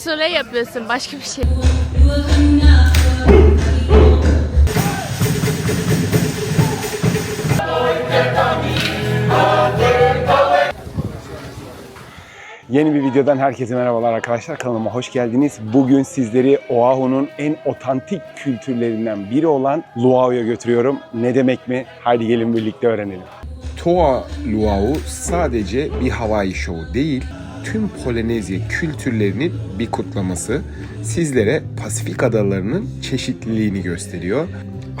Soleil yapıyorsun başka bir şey. Yeni bir videodan herkese merhabalar arkadaşlar. Kanalıma hoş geldiniz. Bugün sizleri Oahu'nun en otantik kültürlerinden biri olan Luau'ya götürüyorum. Ne demek mi? Haydi gelin birlikte öğrenelim. Toa Luau sadece bir havai şovu değil, tüm Polinezya kültürlerinin bir kutlaması. Sizlere Pasifik adalarının çeşitliliğini gösteriyor.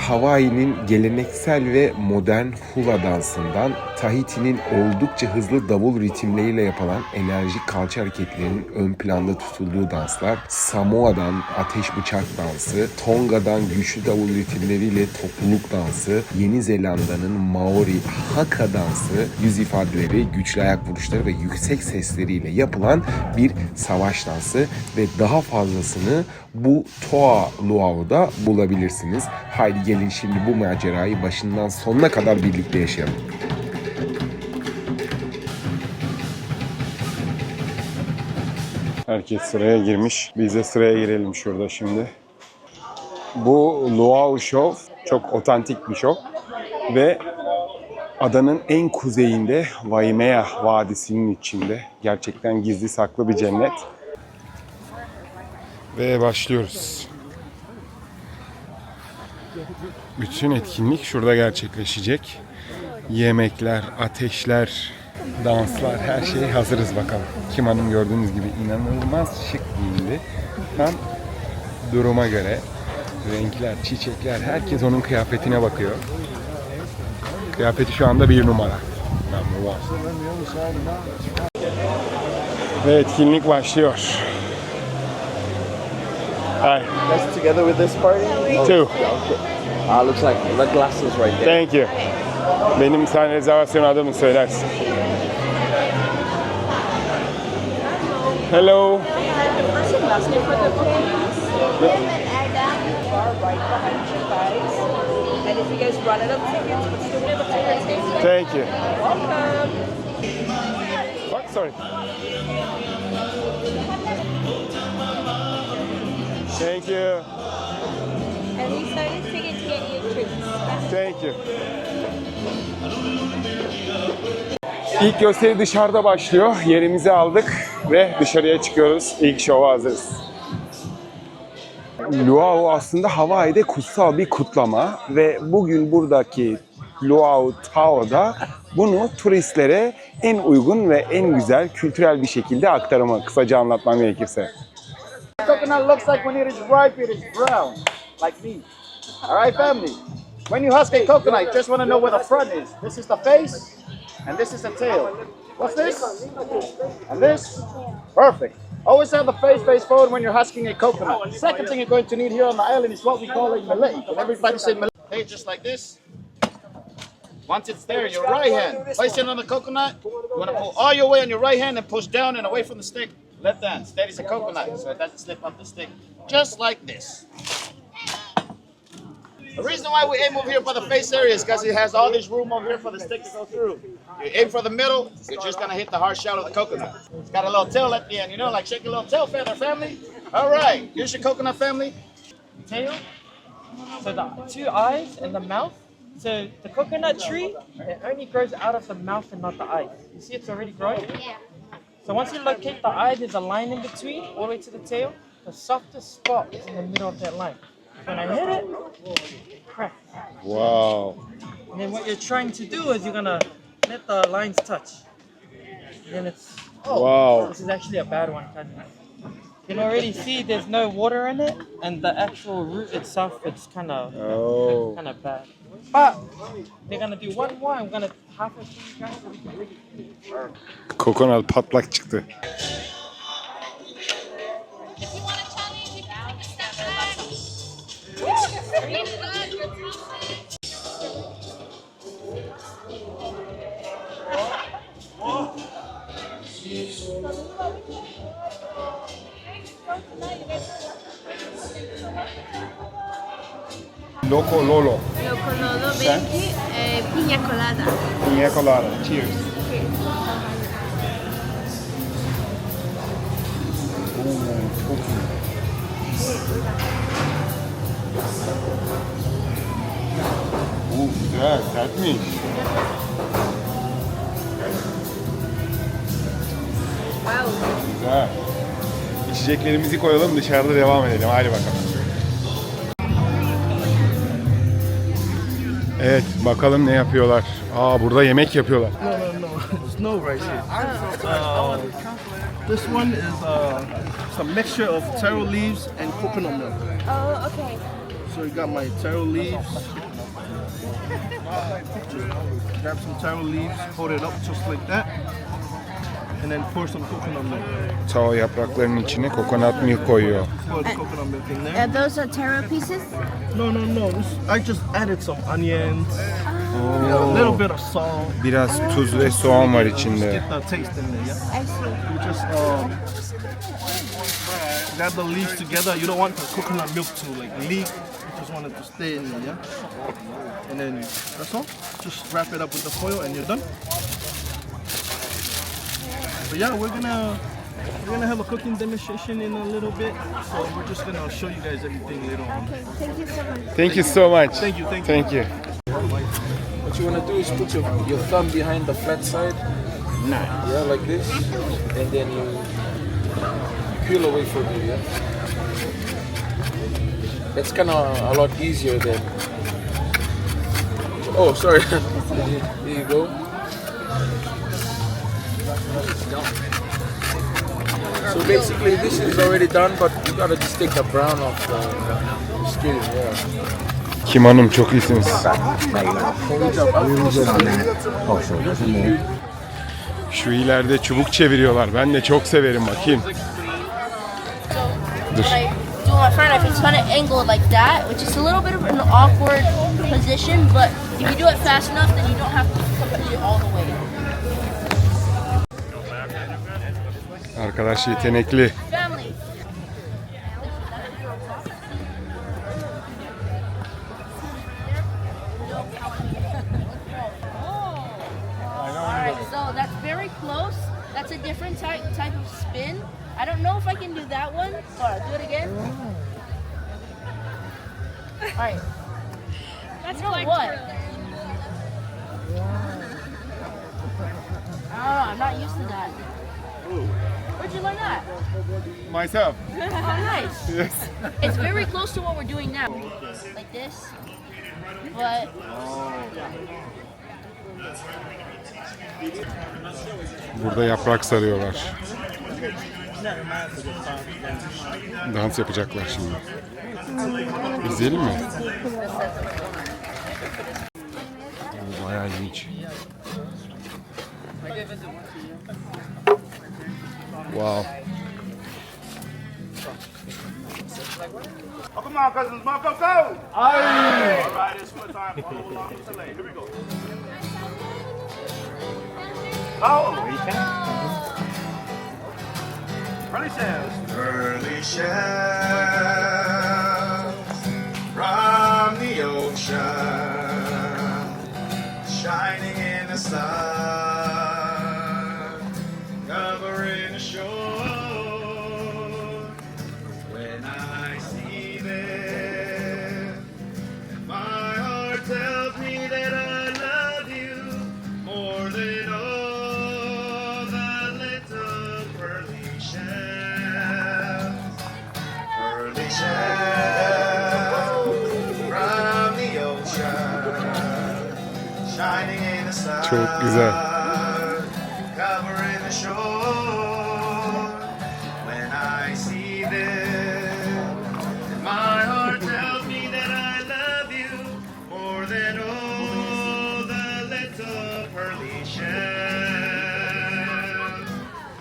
Hawaii'nin geleneksel ve modern hula dansından Tahiti'nin oldukça hızlı davul ritimleriyle yapılan enerjik kalça hareketlerinin ön planda tutulduğu danslar, Samoa'dan ateş bıçak dansı, Tonga'dan güçlü davul ritimleriyle topluluk dansı, Yeni Zelanda'nın Maori Haka dansı, yüz ifadeleri, güçlü ayak vuruşları ve yüksek sesleriyle yapılan bir savaş dansı ve daha fazlasını bu Toa Luau'da bulabilirsiniz. Haydi gelin şimdi bu macerayı başından sonuna kadar birlikte yaşayalım. Herkes sıraya girmiş. Biz de sıraya girelim şurada şimdi. Bu Luau Show çok otantik bir show. Ve adanın en kuzeyinde Waimea Vadisi'nin içinde. Gerçekten gizli saklı bir cennet. Ve başlıyoruz. Bütün etkinlik şurada gerçekleşecek. Yemekler, ateşler, danslar, her şey hazırız bakalım. Kim Hanım gördüğünüz gibi inanılmaz şık giyindi. Tam duruma göre renkler, çiçekler, herkes onun kıyafetine bakıyor. Kıyafeti şu anda bir numara. Number. Ve etkinlik başlıyor. Hi, That's together with this party? two. Ah, looks like the glasses right there. Thank you. Benim sen rezervasyon adımı söylersin. Hello. last name for the bookings. Bar right behind you guys. And if you guys run out of tickets, but still have a ticket, Thank you. welcome. What? Sorry. Thank you. And we started ticket to get you treats. Thank you. İlk gösteri dışarıda başlıyor. Yerimizi aldık ve dışarıya çıkıyoruz. İlk şova hazırız. Luau aslında Hawaii'de kutsal bir kutlama ve bugün buradaki Luau Tao'da bunu turistlere en uygun ve en güzel kültürel bir şekilde aktarımı kısaca anlatmam gerekirse. Coconut looks like when it is ripe, it is brown, like me. All right, family. When you husk a coconut, you just want to know where the front is. This is the face, and this is the tail. What's this? And this? Perfect. Always have the face face forward when you're husking a coconut. Second thing you're going to need here on the island is what we call a malay. And everybody say malay. Hey, just like this. Once it's there, your right hand, place it on the coconut. You want to pull all your way on your right hand and push down and away from the stick. Left hand, steady as a coconut, so it doesn't slip off the stick. Just like this. The reason why we aim over here for the face area is because it has all this room over here for the stick to go through. You aim for the middle, you're just gonna hit the hard shell of the coconut. It's got a little tail at the end, you know, like shake a little tail feather, family. All right, here's your coconut family. tail. So the two eyes and the mouth. So the coconut tree, it only grows out of the mouth and not the eyes. You see it's already growing? Yeah. So once you locate the eye, there's a line in between, all the way to the tail. The softest spot is in the middle of that line. When I hit it, cracks. Wow. And then what you're trying to do is you're gonna let the lines touch. And then it's, oh, Wow. this is actually a bad one. You can already see there's no water in it, and the actual root itself, it's kind of Oh. kind of bad. But they're gonna do one more. I'm gonna half it. Kokonat patlak çıktı. Loco Lolo. Lokololo benimki e, piña colada. Pina colada. Cheers. çok iyi. Oo, güzel, sertmiş. Güzel. İçeceklerimizi koyalım dışarıda devam edelim. Hadi bakalım. Evet bakalım ne yapıyorlar. Aa burada yemek yapıyorlar. No, no, no. There's no rice here. Uh, this one is uh, it's a mixture of taro leaves and coconut milk. Oh, okay. So you got my taro leaves. Grab some taro leaves, hold it up just like that, then pour some coconut milk. Tao yapraklarının içine kokonat milk koyuyor. Pour the coconut milk in there. Are those are taro pieces? No, no, no. I just added some onions, a little bit of salt. Biraz tuz ve soğan var içinde. Get the taste in there, yeah. I see. You just um, grab the leaves together. You don't want the coconut milk to like leak. You just want it to stay in there, yeah. And then that's all. Just wrap it up with the foil, and you're done. So yeah, we're gonna we're gonna have a cooking demonstration in a little bit. So we're just gonna show you guys everything later on. Okay, thank you so much. Thank you so much. Thank you, thank you. Thank you. What you want to do is put your, your thumb behind the flat side. Yeah, like this. And then you peel away from it, yeah? That's kind of a lot easier than. Oh, sorry. Here you go. So basically, this is already done, but you gotta just take the brown off the, the skin, yeah. Kim Hanım çok iyisiniz. Şu ileride çubuk çeviriyorlar. Ben de çok severim bakayım. Dur. Do on my friend, if it's kind of angled like that, which is a little bit of an awkward position, but if you do it fast enough, then you don't have to complete it all the way. Arkadaş yetenekli. Family. Alright, so that's very close. That's a different type type of spin. I don't know if I can do that one. Alright, do it again. Alright. That's not what? I oh, I'm not used to that. Where'd you learn that? Myself. Oh, nice. Yes. It's very close to what we're doing now. Like this. But Burada yaprak sarıyorlar. Dans yapacaklar şimdi. İzleyelim mi? Oo, Bayağı ilginç. Wow. Oh, come on, cousins. Marco, go! Aye! All right, it's time. Here we go. Oh! Early shells. Early shells from the ocean, shining in the sun,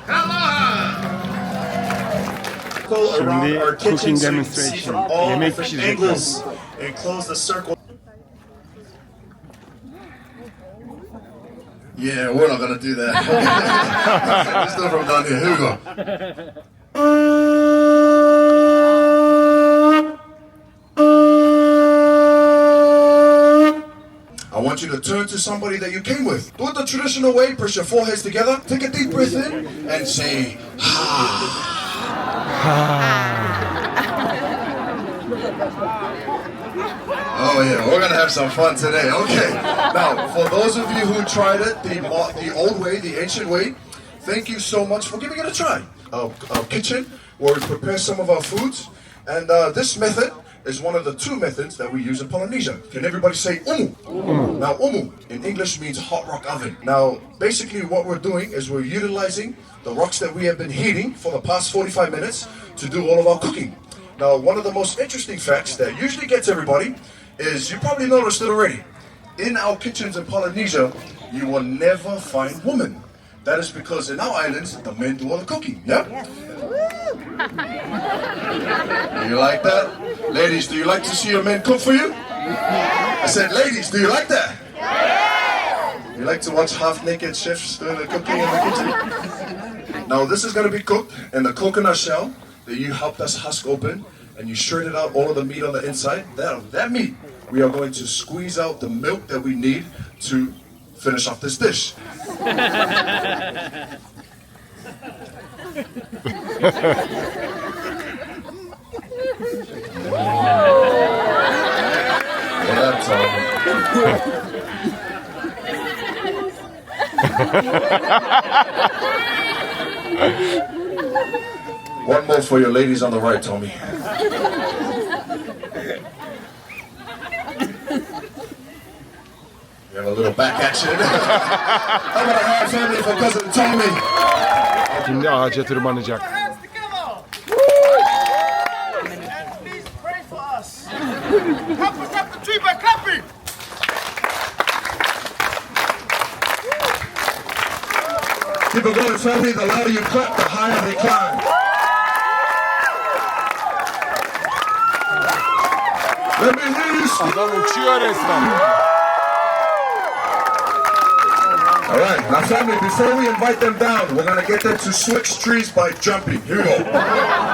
Come on! Şimdi cooking demonstration. Yemek pişirecekler. Yeah, we're not gonna do that. Let's do it from down here. Here we go. I want you to turn to somebody that you came with. Do it the traditional way. Press your foreheads together. Take a deep breath in and say, "Ha." Oh yeah, we're gonna have some fun today. Okay. Now, for those of you who tried it the the old way, the ancient way, thank you so much for giving it a try. Our, our kitchen, where we prepare some of our foods, and uh, this method is one of the two methods that we use in Polynesia. Can everybody say umu? Now, umu in English means hot rock oven. Now, basically, what we're doing is we're utilizing the rocks that we have been heating for the past 45 minutes to do all of our cooking. Now, one of the most interesting facts that usually gets everybody is you probably noticed it already. In our kitchens in Polynesia, you will never find women. That is because in our islands, the men do all the cooking. Yeah? You like that? Ladies, do you like to see your men cook for you? I said, ladies, do you like that? You like to watch half-naked chefs doing the cooking in the kitchen? Now this is going to be cooked in the coconut shell that you helped us husk open and you shredded out all of the meat on the inside. That, that meat, we are going to squeeze out the milk that we need to finish off this dish. Well, that's all. One more for your ladies on the right, Tommy. You have a little back action. How about a high family for cousin Tommy? Şimdi ağaca tırmanacak. Help us up the tree by clapping. Keep it going, family. The louder you clap, the higher they climb. Let me hear you uçuyor. All right, now family, before we invite them down, we're gonna get them to switch trees by jumping. Here we go.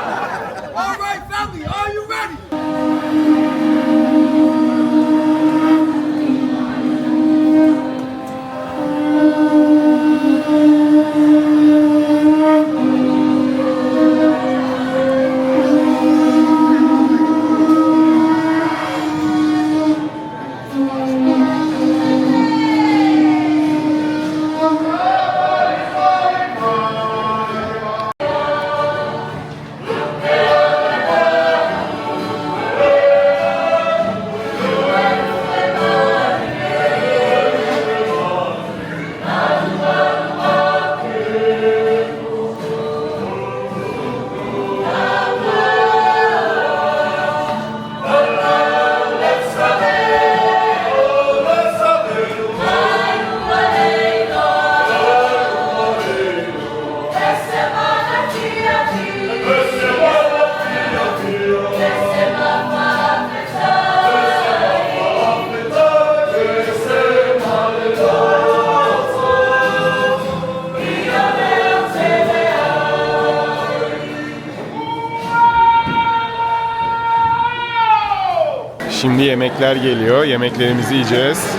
Yemekler geliyor. Yemeklerimizi yiyeceğiz.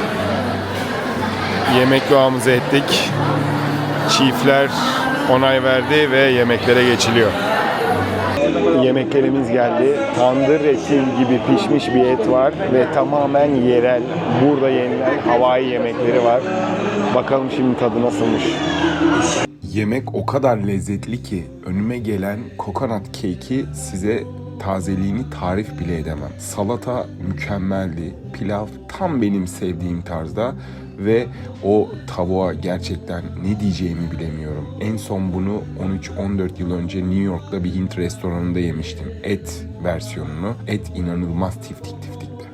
Yemek duamızı ettik. Çiftler onay verdi ve yemeklere geçiliyor. Yemeklerimiz geldi. Tandır eti gibi pişmiş bir et var ve tamamen yerel. Burada yenilen Hawaii yemekleri var. Bakalım şimdi tadı nasılmış. Yemek o kadar lezzetli ki önüme gelen kokonat cake'i size tazeliğini tarif bile edemem. Salata mükemmeldi. Pilav tam benim sevdiğim tarzda ve o tavuğa gerçekten ne diyeceğimi bilemiyorum. En son bunu 13-14 yıl önce New York'ta bir Hint restoranında yemiştim. Et versiyonunu. Et inanılmaz tiftik tiftikti.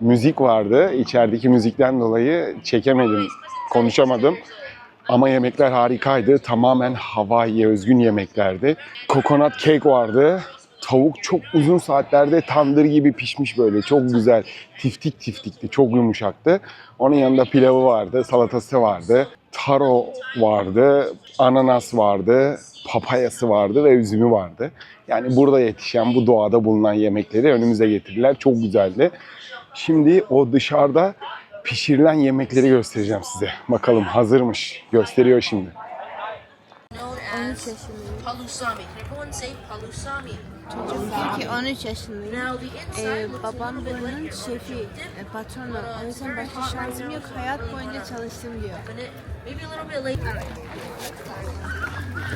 müzik vardı. İçerideki müzikten dolayı çekemedim, konuşamadım. Ama yemekler harikaydı. Tamamen Hawaii'ye özgün yemeklerdi. Kokonat cake vardı. Tavuk çok uzun saatlerde tandır gibi pişmiş böyle. Çok güzel. Tiftik tiftikti. Çok yumuşaktı. Onun yanında pilavı vardı. Salatası vardı. Taro vardı. Ananas vardı. Papayası vardı ve üzümü vardı. Yani burada yetişen, bu doğada bulunan yemekleri önümüze getirdiler. Çok güzeldi. Şimdi o dışarıda pişirilen yemekleri göstereceğim size. Bakalım hazırmış. Gösteriyor şimdi. Owns yaşındayım. Palusami. Can everyone say Palusami? Çocuğum peki 13 yaşındayım. Ee, babam buranın şefi, e, patronu. O yüzden başka şansım yok. Hayat boyunca çalıştım diyor.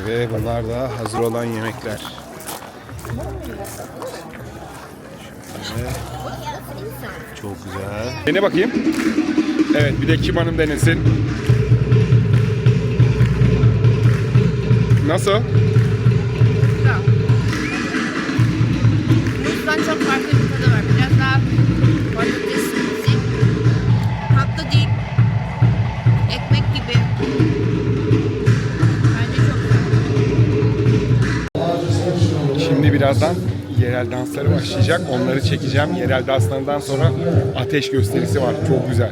Ve bunlar da hazır olan yemekler. Şöyle. Çok güzel. Dene bakayım. Evet bir de Kim Hanım denesin. Nasıl? Muzdan çok farklı bir tadı var. Biraz daha patatesli. Tatlı değil. Ekmek gibi. Bence çok güzel. Şimdi birazdan yerel dansları başlayacak. Onları çekeceğim. Yerel danslarından sonra ateş gösterisi var. Çok güzel.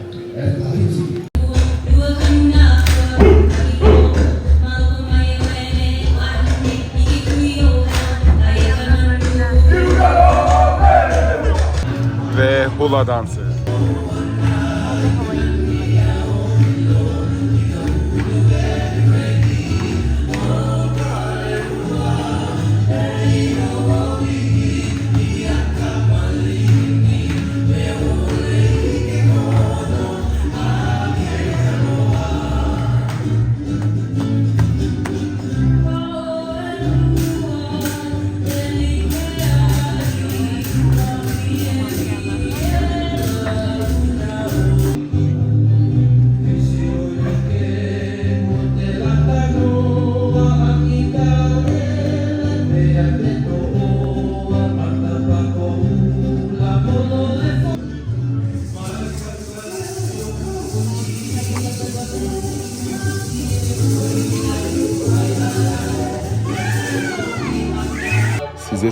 Ve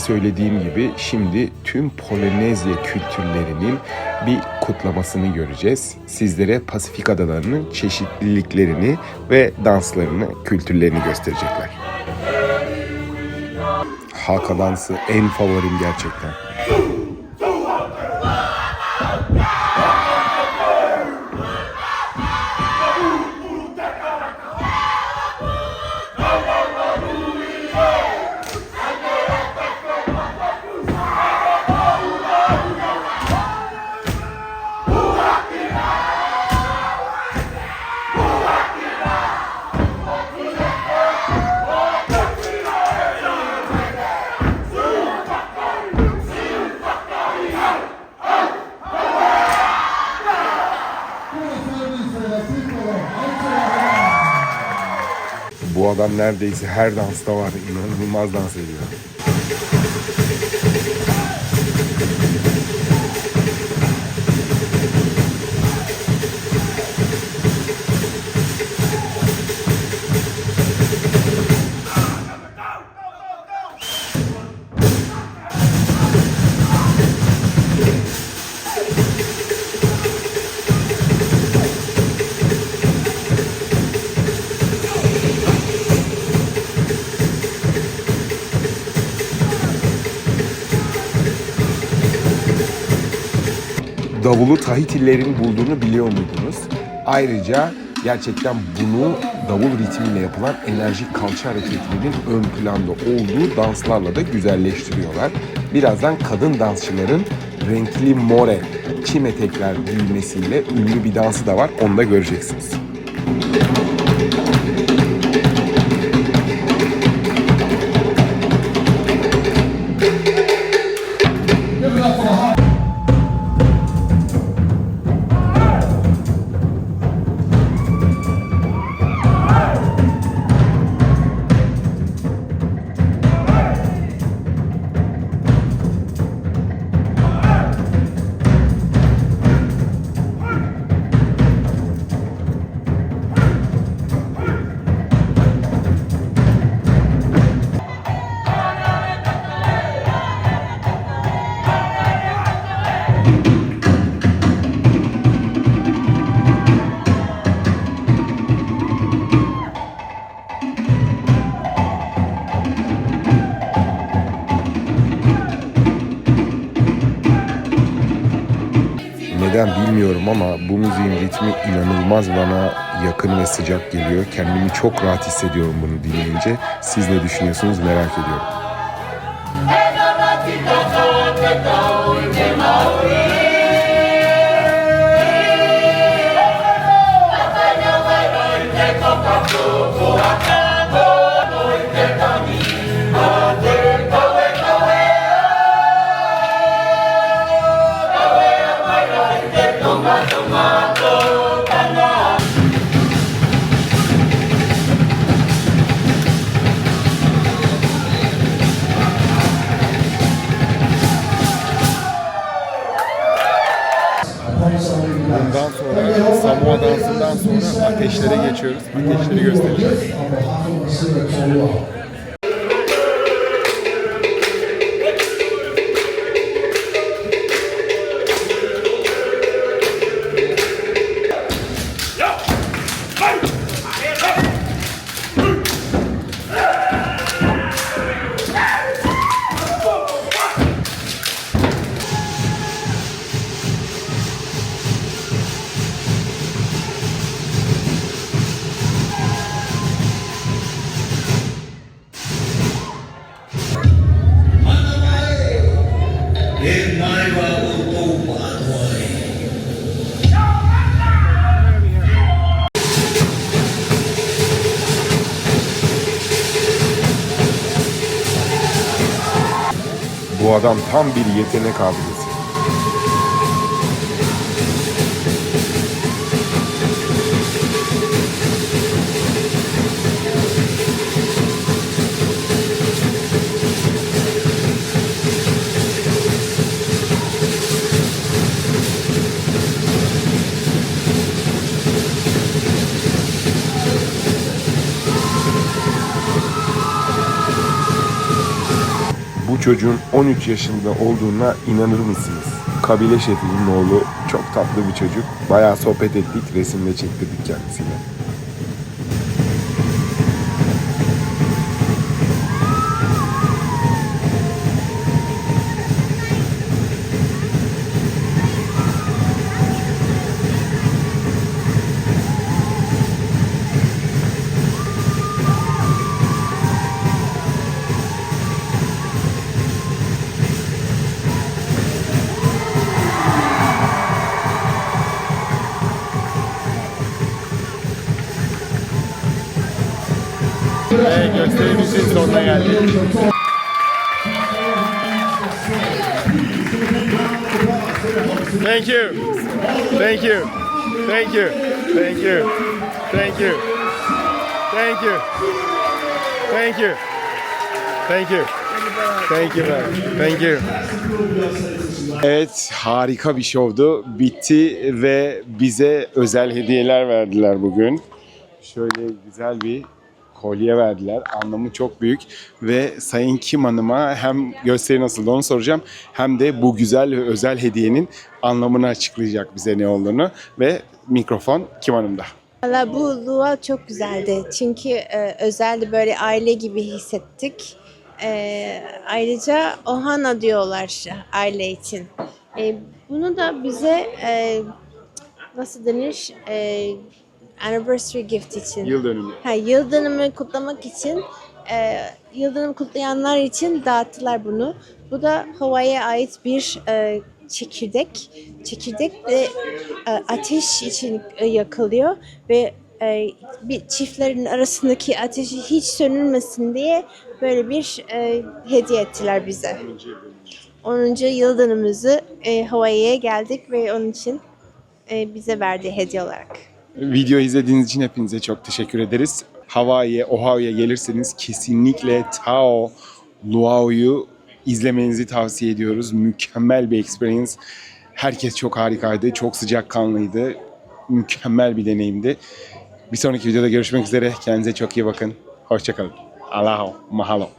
söylediğim gibi şimdi tüm Polinezya kültürlerinin bir kutlamasını göreceğiz. Sizlere Pasifik adalarının çeşitliliklerini ve danslarını, kültürlerini gösterecekler. Halka dansı en favorim gerçekten. Neredeyse her dansta var. İnanılmaz dans ediyor. Davulu Tahitililerin bulduğunu biliyor muydunuz? Ayrıca gerçekten bunu davul ritmiyle yapılan enerjik kalça hareketlerinin ön planda olduğu danslarla da güzelleştiriyorlar. Birazdan kadın dansçıların renkli more çim etekler giymesiyle ünlü bir dansı da var. Onu da göreceksiniz. Bilmiyorum ama bu müziğin ritmi inanılmaz bana yakın ve sıcak geliyor. Kendimi çok rahat hissediyorum bunu dinleyince. Siz ne düşünüyorsunuz merak ediyorum. Bundan sonra Samoa dansından sonra ateşlere geçiyoruz. Ateşleri göstereceğiz. Adam tam bir yetenek abidesi. Çocuğun 13 yaşında olduğuna inanır mısınız? Kabile şefinin oğlu çok tatlı bir çocuk. Bayağı sohbet ettik, resimde çektirdik kendisiyle. Thank you. Thank you. Thank you. Thank you. Thank you. Thank you. Thank you. Thank you. Thank you. Thank you. Evet, harika bir şovdu. Bitti ve bize özel hediyeler verdiler bugün. Şöyle güzel bir kolye verdiler. Anlamı çok büyük ve Sayın Kim Hanım'a hem gösteri nasıldı onu soracağım hem de bu güzel ve özel hediyenin anlamını açıklayacak bize ne olduğunu ve mikrofon Kim Hanım'da. Valla bu dua çok güzeldi. Çünkü e, özeldi böyle aile gibi hissettik. E, ayrıca Ohana diyorlar aile için. E, bunu da bize e, nasıl denir? E, anniversary gift için. Yıl dönümü. Ha, yıl dönümü kutlamak için e, yıl dönümü kutlayanlar için dağıttılar bunu. Bu da Hawaii'ye ait bir e, çekirdek. Çekirdek de e, ateş için e, yakılıyor ve e, bir çiftlerin arasındaki ateşi hiç sönülmesin diye böyle bir e, hediye ettiler bize. 10. yıl dönümümüzü e, Hawaii'ye geldik ve onun için e, bize verdiği hediye olarak. Video izlediğiniz için hepinize çok teşekkür ederiz. Hawaii'ye, Oahu'ya gelirseniz kesinlikle Tao Luau'yu izlemenizi tavsiye ediyoruz. Mükemmel bir experience. Herkes çok harikaydı, çok sıcakkanlıydı. Mükemmel bir deneyimdi. Bir sonraki videoda görüşmek üzere. Kendinize çok iyi bakın. Hoşçakalın. Alaho, mahalo.